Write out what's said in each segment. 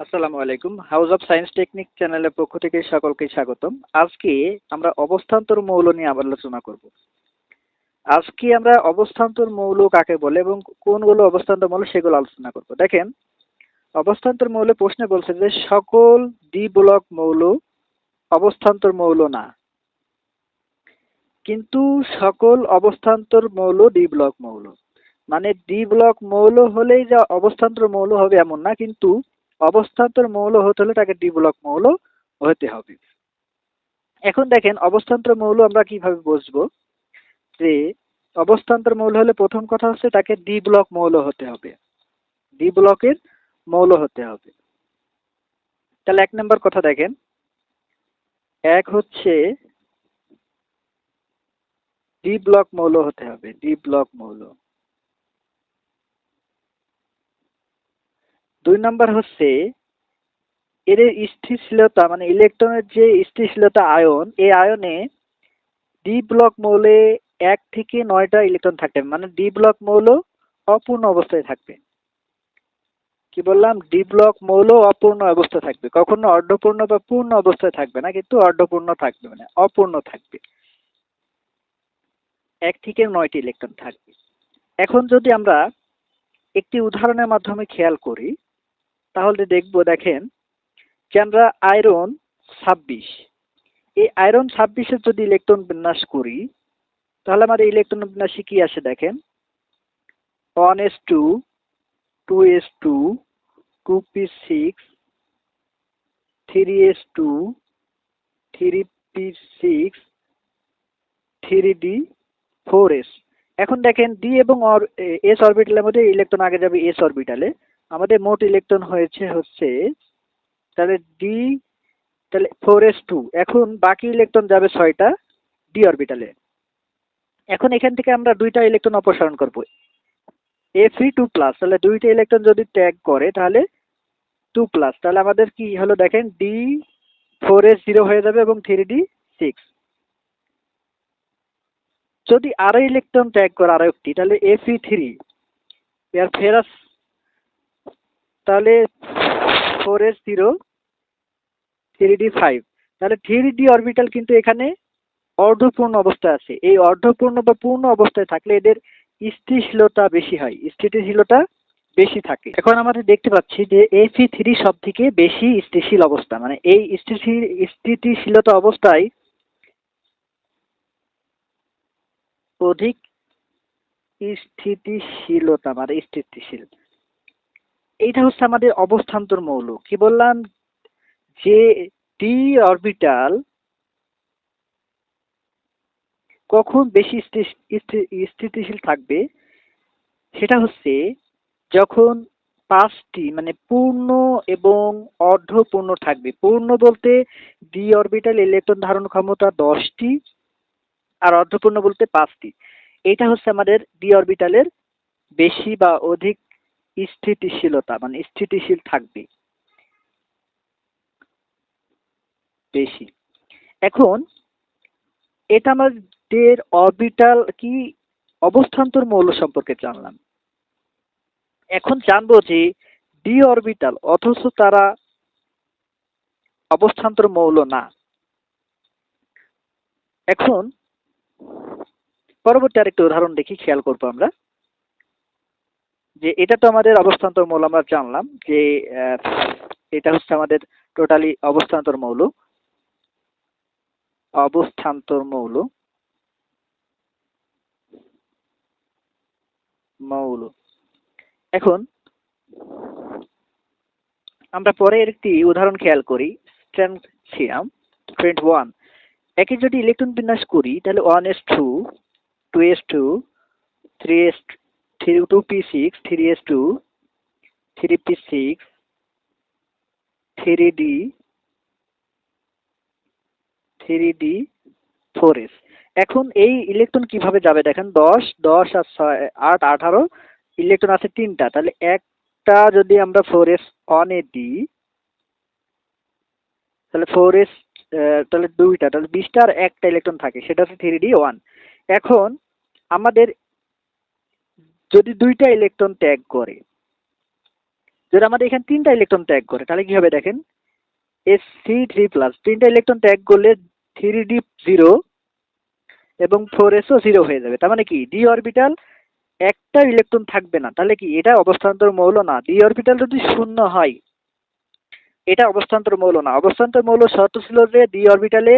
আসসালামু আলাইকুম। House of science technique চ্যানেলের পক্ষ থেকে সকলকে স্বাগতম। আজকে আমরা অবস্থান্তর মৌল নিয়ে আলোচনা করব। আজকে আমরা অবস্থান্তর মৌল কাকে বলে এবং কোনগুলো অবস্থান্তর মৌল সেগুলো আলোচনা করব। দেখেন, অবস্থান্তর মৌলে প্রশ্নে বলছে যে সকল দ্বি ব্লক মৌল অবস্থান্তর মৌল না। কিন্তু সকল অবস্থান্তর মৌল ডি ব্লক মৌল। মানে ডি ব্লক মৌল হলেই যে অবস্থান্তর মৌল হবে এমন না, কিন্তু অবস্থান্তর মৌল হতে হলে তাকে ডি ব্লক মৌল হতে হবে। এখন দেখেন অবস্থান্তর মৌল আমরা কীভাবে বুঝব যে অবস্থান্তর মৌল হলে প্রথম কথা হচ্ছে তাকে ডি ব্লক মৌল হতে হবে। ডি ব্লকের মৌল হতে হবে। তাহলে এক নম্বর কথা দেখেন। এক হচ্ছে ডি ব্লক মৌল হতে হবে। ডি ব্লক মৌল। দুই নাম্বার হচ্ছে, এর স্থিতিশীলতা মানে ইলেকট্রনের যে স্থিতিশীলতা আয়ন, এই আয়নে ডি ব্লক মৌলে এক থেকে নয়টা ইলেকট্রন থাকবে মানে ডি ব্লক মৌল অপূর্ণ অবস্থায় থাকবে। কি বললাম? ডি ব্লক মৌল অপূর্ণ অবস্থায় থাকবে। কখনো অর্ধপূর্ণ বা পূর্ণ অবস্থায় থাকবে না, কিন্তু অর্ধপূর্ণ থাকবে মানে অপূর্ণ থাকবে। এক থেকে নয়টি ইলেকট্রন থাকবে। এখন যদি আমরা একটি উদাহরণের মাধ্যমে খেয়াল করি তাহলে দেখব, দেখেন। আমরা আয়রন ছাব্বিশ। এই আয়রন ছাব্বিশের যদি ইলেকট্রন বিন্যাস করি, তাহলে আমাদের ইলেকট্রন বিন্যাসে কি আসে দেখেন? One S two two S two two P six, three S two, three P six, three D, four S. এখন দেখেন ডি এবং এস অরবিটালের মধ্যে ইলেকট্রন আগে যাবে এস অরবিটালে। আমাদের মোট ইলেকট্রন হয়েছে হচ্ছে, তাহলে ডি তাহলে ফোর এস টু এখন বাকি ইলেকট্রন যাবে ছয়টা ডি অরবিটালে এখন এখান থেকে আমরা দুইটা ইলেকট্রন অপসারণ করব। এ থ্রি টু প্লাস তাহলে দুইটা ইলেকট্রন যদি ট্যাগ করে, তাহলে টু প্লাস তাহলে আমাদের কি হলো দেখেন ডি ফোর এস জিরো হয়ে যাবে এবং থ্রি ডি সিক্স যদি আরও ইলেকট্রন ট্যাগ করে আরও একটি, তাহলে এফি থ্রি এর ফেরাস তাহলে four S zero three D five তাহলে থ্রি ডি অরবিটাল কিন্তু এখানে অর্ধপূর্ণ অবস্থায় আছে। এই অর্ধপূর্ণ বা পূর্ণ অবস্থায় থাকলে এদের স্থিতিশীলতা বেশি হয়। স্থিতিশীলতা বেশি থাকে। এখন আমাদের দেখতে পাচ্ছি যে এফি থ্রি সব থেকে বেশি স্থিতিশীল অবস্থা। মানে এই স্থিতিশীল স্থিতিশীলতা অবস্থায় অধিক স্থিতিশীলতা মানে স্থিতিশীল। এইটা হচ্ছে আমাদের অবস্থান্তর মৌল কি বললাম? যে ডি অরবিটাল কখন বেশি স্থিতিশীল থাকবে, সেটা হচ্ছে যখন পাঁচটি মানে পূর্ণ এবং অর্ধপূর্ণ থাকবে। পূর্ণ বলতে ডি অরবিটাল ইলেকট্রন ধারণ ক্ষমতা দশটি আর অর্ধপূর্ণ বলতে পাঁচটি। এটা হচ্ছে আমাদের ডি অরবিটালের বেশি বা অধিক স্থিতিশীলতা মানে স্থিতিশীল থাকবে। বেশি। এখন এটা আমাদের অরবিটাল কি অবস্থান্তর মৌল সম্পর্কে জানলাম। এখন জানব যে ডি অরবিটাল অথচ তারা অবস্থান্তর মৌল না। এখন পরবর্তী আরেকটি উদাহরণ দেখি, খেয়াল করব আমরা। যে এটা তো আমাদের অবস্থান্তর মৌল, আমরা জানলাম যে এটা হচ্ছে আমাদের টোটালি অবস্থান্তর মৌল। অবস্থান্তর মৌল। মৌল। এখন, আমরা পরে একটি উদাহরণ খেয়াল করি স্ট্যান্সিয়াম ফ্রেন্ড ওয়ান একে যদি ইলেকট্রন বিন্যাস করি, তাহলে one S two two S two three S three two P six three S two three P six three D three D four S এখন এই ইলেকট্রন কীভাবে যাবে দেখেন? দশ দশ আর ছয়, আট, আঠারো ইলেকট্রন আছে তিনটা। তাহলে একটা যদি আমরা ফোর এস অনে দিই, তাহলে ফোর এস তাহলে দুইটা, তাহলে বিশটা আর একটা ইলেকট্রন থাকে, সেটা হচ্ছে থ্রি ডি ওয়ান এখন আমাদের যদি দুইটা ইলেকট্রন ত্যাগ করে, যদি আমাদের এখানে তিনটা ইলেকট্রন ত্যাগ করে, তাহলে কি হবে দেখেন? এস সি থ্রি প্লাস তিনটা ইলেকট্রন ত্যাগ করলে থ্রি ডি জিরো এবং ফোর এসও জিরো হয়ে যাবে। তার মানে কি? ডি অরবিটাল একটা ইলেকট্রন থাকবে না। তাহলে কি? এটা অবস্থান্তর মৌল না। ডি অরবিটাল যদি শূন্য হয়, এটা অবস্থান্তর মৌল না। অবস্থান্তর মৌল শর্ত ছিল যে ডি অরবিটালে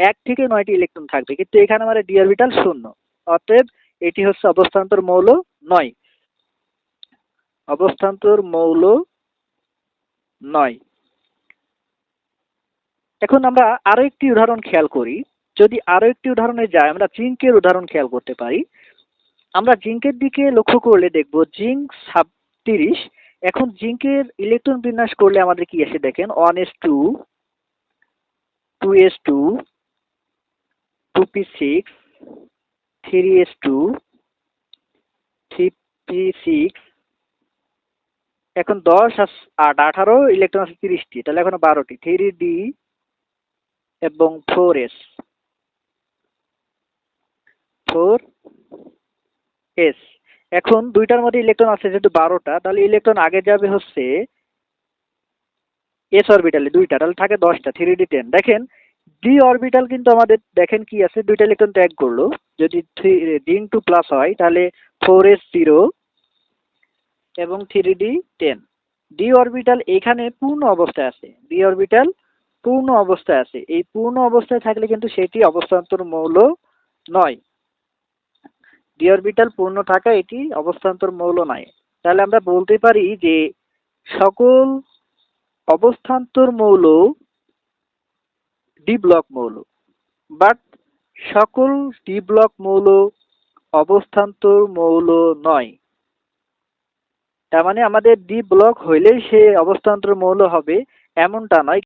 এক থেকে নয়টি ইলেকট্রন থাকবে। কিন্তু এখানে আমাদের ডি অরবিটাল শূন্য। অতএব এটি হচ্ছে অবস্থান্তর মৌল নয়। অবস্থান্তর মৌল নয়। এখন আমরা আরও একটি উদাহরণ খেয়াল করি। যদি আরও একটি উদাহরণে যাই, আমরা জিঙ্কের উদাহরণ খেয়াল করতে পারি। আমরা জিঙ্কের দিকে লক্ষ্য করলে দেখব, জিঙ্ক সাবতিরিশ এখন জিঙ্কের ইলেকট্রন বিন্যাস করলে আমাদের কি আসে দেখেন? One S two two S two two P six three S two P six এখন দশ আট, আঠারো ইলেকট্রন আছে তিরিশটি, তাহলে এখন বারোটি। থ্রি ডি এবং ফোর এস ফোর এস এখন দুইটার মধ্যে ইলেকট্রন আছে, যেহেতু বারোটা, তাহলে ইলেকট্রন আগে যাবে হচ্ছে এস অরবিটালে দুইটা, তাহলে থাকে দশটা থ্রি ডি টেন দেখেন ডি অরবিটাল কিন্তু আমাদের দেখেন কি আছে, দুইটা ইলেকট্রন ত্যাগ করল। যদি থ্রি ডি টু প্লাস হয়, তাহলে ফোর এস জিরো এবং three D ten D orbital এখানে পূর্ণ অবস্থায় আছে। ডি অরবিটাল পূর্ণ অবস্থায় আছে। এই পূর্ণ অবস্থায় থাকলে কিন্তু সেটি অবস্থান্তর মৌল নয়। ডি অরবিটাল পূর্ণ থাকা এটি অবস্থান্তর মৌল নয়। তাহলে আমরা বলতে পারি যে সকল অবস্থান্তর মৌল ডি ব্লক মৌল। বাট সকল ডি ব্লক মৌল অবস্থান্তর মৌল নয়। তার মানে আমাদের ডি ব্লক হইলে সে অবস্থান্তর মৌল হবে, এমনটা নয়।